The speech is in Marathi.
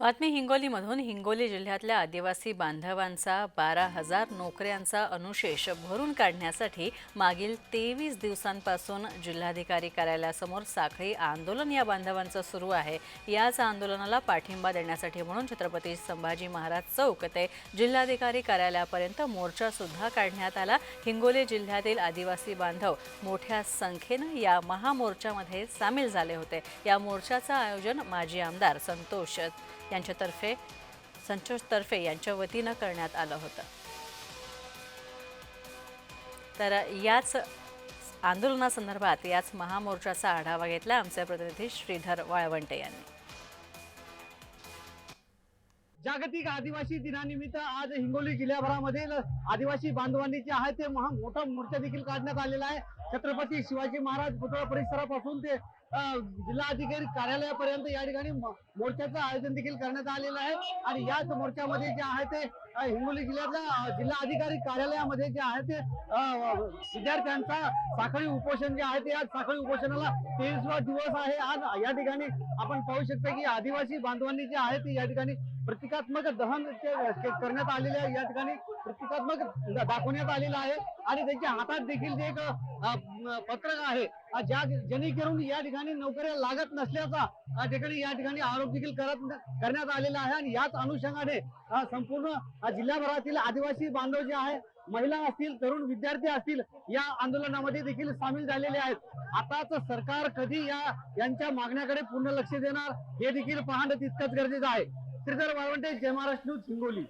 बातमी हिंगोलीमधून हिंगोली जिल्ह्यातल्या आदिवासी बांधवांचा बारा हजार नोकऱ्यांचा अनुशेष भरून काढण्यासाठी मागील तेवीस दिवसांपासून जिल्हाधिकारी कार्यालयासमोर साखळी आंदोलन या बांधवांचं सुरू आहे. याच आंदोलनाला पाठिंबा देण्यासाठी म्हणून छत्रपती संभाजी महाराज चौक ते जिल्हाधिकारी कार्यालयापर्यंत मोर्चा सुद्धा काढण्यात आला. हिंगोली जिल्ह्यातील आदिवासी बांधव मोठ्या संख्येनं या महामोर्चामध्ये सामील झाले होते. या मोर्चाचं आयोजन माजी आमदार संतोष यांच्यातर्फे संतोष तर्फे यांच्या वतीनं करण्यात आलं होतं. तर याच आंदोलनासंदर्भात याच महामोर्चाचा आढावा घेतला आमचे प्रतिनिधी श्रीधर वाळवंटे यांनी. जागतिक आदिवासी दिनानिमित्त आज हिंगोली जिल्ह्याभरामधील आदिवासी बांधवांनी जे आहे ते महा मोठा मोर्चा देखील काढण्यात आलेला आहे. छत्रपती शिवाजी महाराज पुतळा परिसरापासून ते जिल्हा जिल्हाधिकारी कार्यालयापर्यंत या ठिकाणी मोर्चाचं आयोजन देखील करण्यात आलेलं आहे. आणि याच मोर्चामध्ये जे आहे ते हिंगोली जिल्ह्यातल्या अं, जिल्हाधिकारी कार्यालयामध्ये जे आहे ते विद्यार्थ्यांचा साखळी उपोषण जे आहे ते आज साखळी उपोषणाला तेवीसवा दिवस आहे. आज या ठिकाणी आपण पाहू शकतो की आदिवासी बांधवांनी जे आहे ते या ठिकाणी प्रतिकात्मक दहन करण्यात आलेले आहे. या ठिकाणी प्रतिकात्मक दाखवण्यात आलेलं आहे. आणि त्यांच्या हातात देखील जे एक पत्रक आहे ज्या जेणेकरून या ठिकाणी नोकऱ्या लागत नसल्याचा या ठिकाणी या ठिकाणी आरोप देखील करत करण्यात आलेला आहे. आणि याच अनुषंगाने संपूर्ण जिल्हाभरातील जिल्ह्याभरातील आदिवासी बांधव जे आहे महिला असतील तरुण विद्यार्थी असतील या आंदोलनामध्ये देखील सामील झालेले आहेत. आताच सरकार कधी या यांच्या मागण्याकडे पूर्ण लक्ष देणार हे देखील पाहणं तितकंच गरजेचं आहे. श्रीधर वाळवंटे जय महाराष्ट्र न्यूज हिंगोली.